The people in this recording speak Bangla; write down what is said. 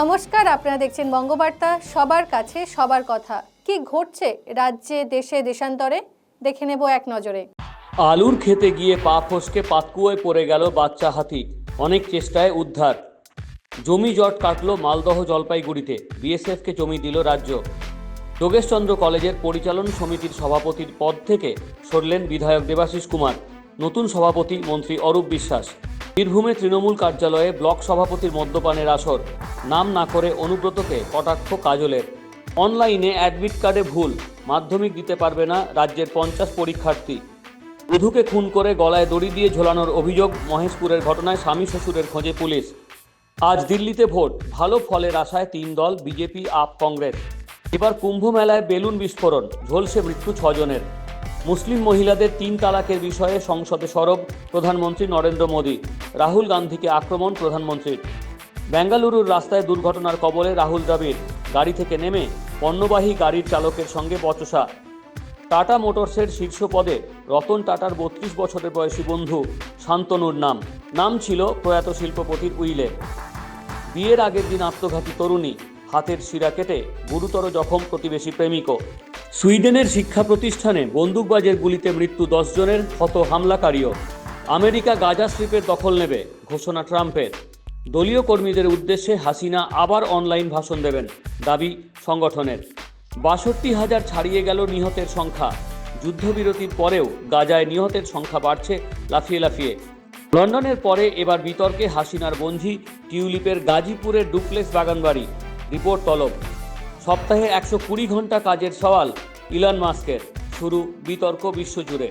নমস্কার, আপনারা দেখছেন বঙ্গবার্তা। সবার কাছে সবার কথা। কি ঘটছে রাজ্যে, দেশে, দেশান্তরে? দেখে নেব এক নজরে। আলুর খেতে গিয়ে পা ফসকে পাতকুয়োয় পড়ে গেল বাচ্চা হাতি। অনেক চেষ্টায় উদ্ধার। জমি জট কাটল মালদহ জলপাইগুড়িতে। বিএসএফকে জমি দিল রাজ্য। যোগেশচন্দ্র কলেজের পরিচালন সমিতির সভাপতির পদ থেকে সরলেন বিধায়ক দেবাশিস কুমার। নতুন সভাপতি মন্ত্রী অরূপ বিশ্বাস। বীরভূমে তৃণমূল কার্যালয়ে ব্লক সভাপতির মদ্যপানের আসর। নাম না করে অনুব্রতকে কটাক্ষ কাজলের। অনলাইনে অ্যাডমিট কার্ডে ভুল, মাধ্যমিক দিতে পারবে না রাজ্যের পঞ্চাশ পরীক্ষার্থী। বধূকে খুন করে গলায় দড়ি দিয়ে ঝোলানোর অভিযোগ মহেশপুরের ঘটনায় স্বামী শ্বশুরের খোঁজে পুলিশ। আজ দিল্লিতে ভোট, ভালো ফলের আশায় তিন দল, বিজেপি, আপ কংগ্রেস। এবার কুম্ভ মেলায় বেলুন বিস্ফোরণ, ঝলসে মৃত্যু ছজনের। মুসলিম মহিলাদের তিন তালাকের বিষয়ে সংসদে সরব প্রধানমন্ত্রী নরেন্দ্র মোদী। রাহুল গান্ধীকে আক্রমণ প্রধানমন্ত্রীর। বেঙ্গালুরুর রাস্তায় দুর্ঘটনার কবলে রাহুল দ্রাবিড় গাড়ি থেকে নেমে পণ্যবাহী গাড়ির চালকের সঙ্গে বচসা। টাটা মোটরসের শীর্ষ পদে রতন টাটার বত্রিশ বছরের বয়সী বন্ধু শান্তনুর নাম। নাম ছিল প্রয়াত শিল্পপতির উইলে। বিয়ের আগের দিন আত্মঘাতী তরুণী হাতের শিরা কেটে গুরুতর জখম প্রতিবেশী প্রেমিকও সুইডেনের শিক্ষা প্রতিষ্ঠানে বন্দুকবাজের গুলিতে মৃত্যু দশ জনের হত হামলাকারীও। আমেরিকা গাজা স্ট্রিপের দখল নেবে, ঘোষণা ট্রাম্পের। দলীয় কর্মীদের উদ্দেশ্যে হাসিনা আবার অনলাইন ভাষণ দেবেন, দাবি সংগঠনের। বাষট্টি হাজার ছাড়িয়ে গেল নিহতের সংখ্যা। যুদ্ধবিরতির পরেও গাজায় নিহতের সংখ্যা বাড়ছে লাফিয়ে লাফিয়ে। লন্ডনের পরে এবার বিতর্কে হাসিনার বঞ্ঝি টিউলিপের গাজীপুরের ডুপ্লেক্স বাগানবাড়ি। রিপোর্ট তলব। সপ্তাহে একশো কুড়ি ঘণ্টা কাজের সওয়াল ইলন মাস্কের। শুরু বিতর্ক বিশ্বজুড়ে।